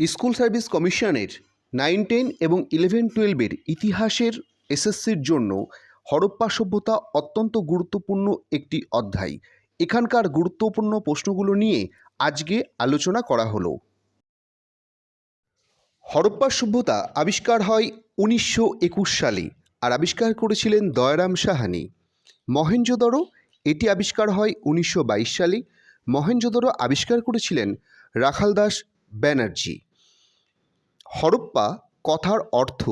School service কমিশনের nine, ten এবং eleven, টুয়েলভের ইতিহাসের এসএসসির জন্য হরপ্পা সভ্যতা অত্যন্ত গুরুত্বপূর্ণ একটি অধ্যায়। এখানকার গুরুত্বপূর্ণ প্রশ্নগুলো নিয়ে আজকে আলোচনা করা হলো। হরপ্পা সভ্যতা আবিষ্কার হয় উনিশশো একুশ সালে আর আবিষ্কার করেছিলেন দয়ারাম সাহানি। মহেঞ্জোদড়ো এটি আবিষ্কার হয় উনিশশো বাইশ সালে। মহেঞ্জোদড়ো আবিষ্কার করেছিলেন রাখালদাস ব্যানার্জি। হরপ্পা কথার অর্থ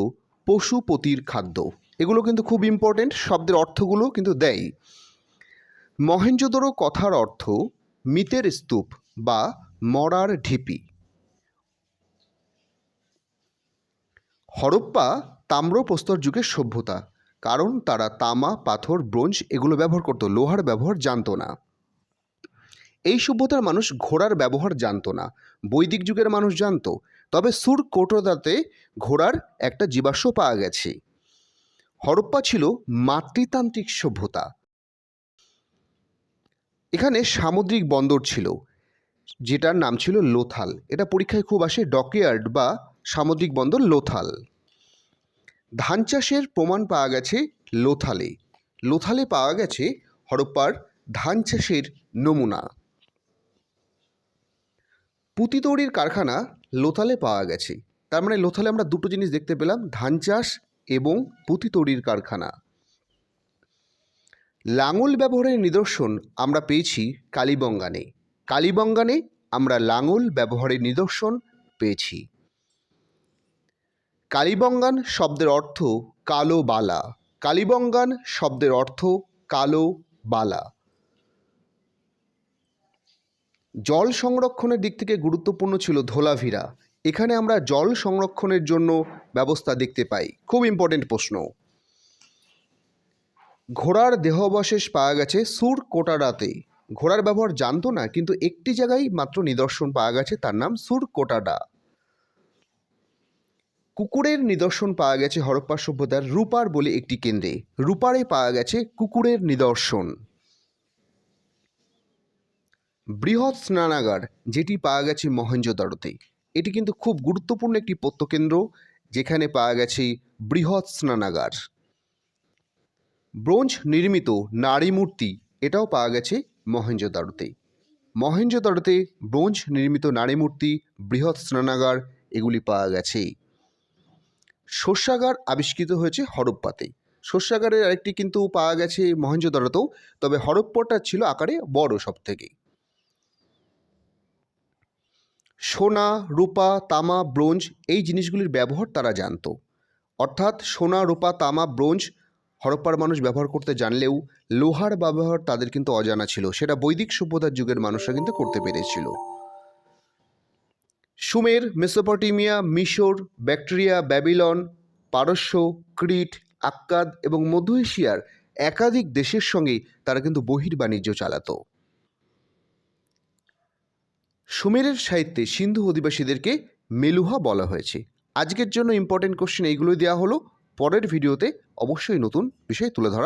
পশুপতির খাদ্য। এগুলো কিন্তু খুব ইম্পর্টেন্ট শব্দের অর্থগুলো কিন্তু দেয়। মহেঞ্জোদড়ো কথার অর্থ মিতের স্তূপ বা মরার ঢিপি। হরপ্পা তাম্রপ্রস্তর যুগের সভ্যতা, কারণ তারা তামা, পাথর, ব্রোঞ্জ এগুলো ব্যবহার করতো, লোহার ব্যবহার জানতো না। এই সভ্যতার মানুষ ঘোড়ার ব্যবহার জানতো না, বৈদিক যুগের মানুষ জানতো তবে সুর কোটোদাতে ঘোড়ার একটা জীবাশ্ম পাওয়া গেছে। হরপ্পা ছিল মাতৃতান্ত্রিক সভ্যতা। এখানে সামুদ্রিক বন্দর ছিল, যেটার নাম ছিল লোথাল। এটা পরীক্ষায় খুব আসে, ডকইয়ার্ড বা সামুদ্রিক বন্দর লোথাল। ধান চাষের প্রমাণ পাওয়া গেছে লোথালে। লোথালে পাওয়া গেছে হরপ্পার ধান চাষের নমুনা। পুঁতি তৈরির কারখানা লোথালে পাওয়া গেছে। তার মানে লোথালে আমরা দুটো জিনিস দেখতে পেলাম, ধান চাষ এবং পুঁতি তৈরির কারখানা। লাঙল ব্যবহারের নিদর্শন আমরা পেয়েছি কালীবঙ্গানে। কালীবঙ্গানে আমরা লাঙল ব্যবহারের নিদর্শন পেয়েছি। কালীবঙ্গান শব্দের অর্থ কালো বালা। কালীবঙ্গান শব্দের অর্থ কালো বালা। জল সংরক্ষণের দিক থেকে গুরুত্বপূর্ণ ছিল ধোলাভিরা। এখানে আমরা জল সংরক্ষণের জন্য ব্যবস্থা দেখতে পাই। খুব ইম্পর্টেন্ট প্রশ্ন। ঘোড়ার দেহাবশেষ পাওয়া গেছে সুর কোটাডাতে। ঘোড়ার ব্যবহার জানতো না, কিন্তু একটি জায়গায় মাত্র নিদর্শন পাওয়া গেছে, তার নাম সুর কোটাডা। কুকুরের নিদর্শন পাওয়া গেছে হরপ্পা সভ্যতার রূপার বলে একটি কেন্দ্রে। রূপারে পাওয়া গেছে কুকুরের নিদর্শন। বৃহৎ স্নানাগার যেটি পাওয়া গেছে মহেঞ্জোদারোতে এটি কিন্তু খুব গুরুত্বপূর্ণ একটি প্রত্যকেন্দ্র, যেখানে পাওয়া গেছে বৃহৎ স্নানাগার। ব্রোঞ্জ নির্মিত নারী মূর্তি, এটাও পাওয়া গেছে মহেঞ্জোদারোতে মহেঞ্জোদারোতে ব্রোঞ্জ নির্মিত নারী মূর্তি, বৃহৎ স্নানাগার, এগুলি পাওয়া গেছে। শস্যাগার আবিষ্কৃত হয়েছে হরপ্পাতে। শস্যাগারের আরেকটি কিন্তু পাওয়া গেছে মহেঞ্জোদারোতেও তবে হরপ্পাটা ছিল আকারে বড় সব থেকে সোনা, রূপা, তামা, ব্রোঞ্জ এই জিনিসগুলির ব্যবহার তারা জানতো। অর্থাৎ সোনা, রূপা, তামা, ব্রোঞ্জ হরপ্পার মানুষ ব্যবহার করতে জানলেও লোহার ব্যবহার তাদের কিন্তু অজানা ছিল। সেটা বৈদিক সভ্যতার যুগের মানুষরা কিন্তু করতে পেরেছিল। সুমের, মেসোপটেমিয়া, মিশর, ব্যাকটেরিয়া, ব্যাবিলন, পারস্য, ক্রিট, আক্কাদ এবং মধ্য এশিয়ার একাধিক দেশের সঙ্গে তারা কিন্তু বহির্বাণিজ্য চালাতো। সুমেরের সাহিত্যে সিন্ধু অধিবাসীদেরকে মেলুহা বলা হয়েছে। আজকের জন্য ইম্পর্টেন্ট কোশ্চেন এইগুলোই দেওয়া হলো। পরের ভিডিওতে অবশ্যই নতুন বিষয় তুলে ধরা